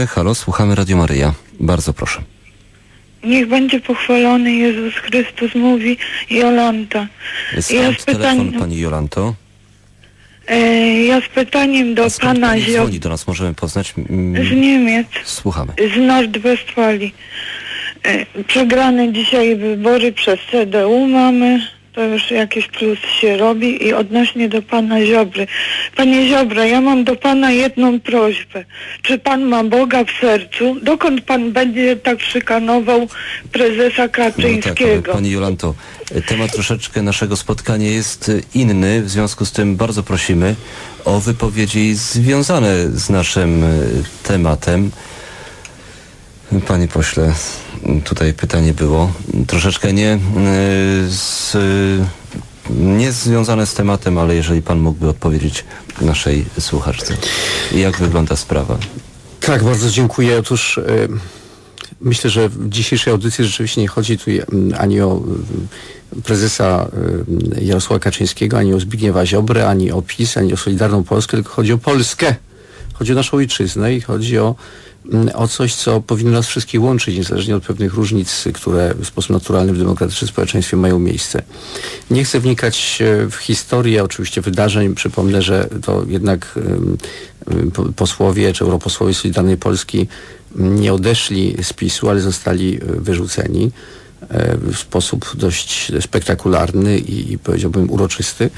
Słuchamy, halo, słuchamy Radio Maryja. Bardzo proszę. Niech będzie pochwalony Jezus Chrystus, mówi Jolanta. Jest Ja z telefon pani Jolanto. E, ja z pytaniem do skąd pana pani Zio... dzwoni do nas? Możemy poznać? Mm, z Niemiec, Słuchamy. z Nordwestfalii. E, przegrane dzisiaj wybory przez CDU mamy. To już jakiś plus się robi i odnośnie do pana Ziobry. Panie Ziobra, ja mam do pana jedną prośbę. Czy pan ma Boga w sercu? Dokąd pan będzie tak szykanował prezesa No tak, Kaczyńskiego? pani Jolanto, temat troszeczkę naszego spotkania jest inny, w związku z tym bardzo prosimy o wypowiedzi związane z naszym y, tematem. Panie pośle, tutaj pytanie było troszeczkę nie, y, z, nie związane z tematem, ale jeżeli pan mógłby odpowiedzieć naszej słuchaczce. Jak wygląda sprawa? Tak, bardzo dziękuję. Otóż e, myślę, że w dzisiejszej audycji rzeczywiście nie chodzi tu mm, ani o y, prezesa y, Jarosława Kaczyńskiego, ani o Zbigniewa Ziobrę, ani o PiS, ani o Solidarną Polskę, tylko chodzi o Polskę. Chodzi o naszą ojczyznę i chodzi o, o coś, co powinno nas wszystkich łączyć, niezależnie od pewnych różnic, które w sposób naturalny w demokratycznym społeczeństwie mają miejsce. Nie chcę wnikać e, w historię oczywiście wydarzeń. Przypomnę, że to jednak posłowie czy europosłowie Solidarnej Polski mm, nie odeszli z PiSu, ale zostali y, wyrzuceni e, w sposób dość spektakularny i, i powiedziałbym uroczysty.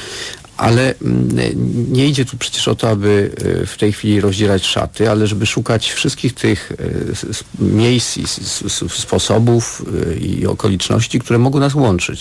Ale mm, nie idzie tu przecież o to, aby e, w tej chwili rozdzierać szaty, ale żeby szukać wszystkich tych e, miejsc sposobów e, i okoliczności, które mogą nas łączyć.